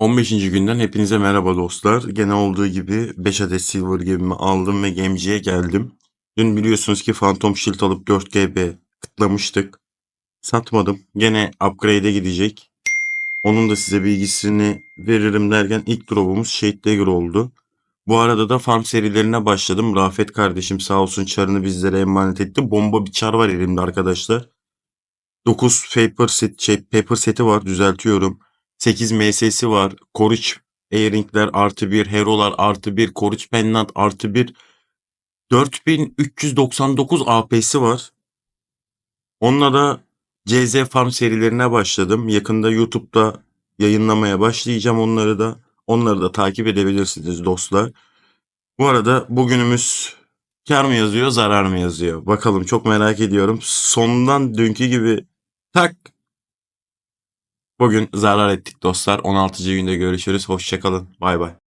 15. günden hepinize merhaba dostlar. Gene olduğu gibi 5 adet Silver Game'imi aldım ve Game'ciye geldim. Dün biliyorsunuz ki Phantom Shield alıp 4 GB kıtlamıştık. Satmadım. Gene upgrade'e gidecek. Onun da size bilgisini veririm derken ilk drop'umuz Shade Dagger oldu. Bu arada da farm serilerine başladım. Rafet kardeşim sağ olsun çarını bizlere emanet etti. Bomba bir çar var elimde arkadaşlar. 9 paper set, şey, paper seti var düzeltiyorum. 8 MS'si var. Koruç Airing'ler artı 1, Hero'lar artı 1, Koruç Pennant artı 1. 4399 AP'si var. Onunla da CZ Farm serilerine başladım. Yakında YouTube'da yayınlamaya başlayacağım onları da. Onları da takip edebilirsiniz dostlar. Bu arada bugünümüz kar mı yazıyor, zarar mı yazıyor? Bakalım çok merak ediyorum. Sondan dünkü gibi tak Bugün zarar ettik dostlar. 16. günde görüşürüz. Hoşçakalın. Bay bay.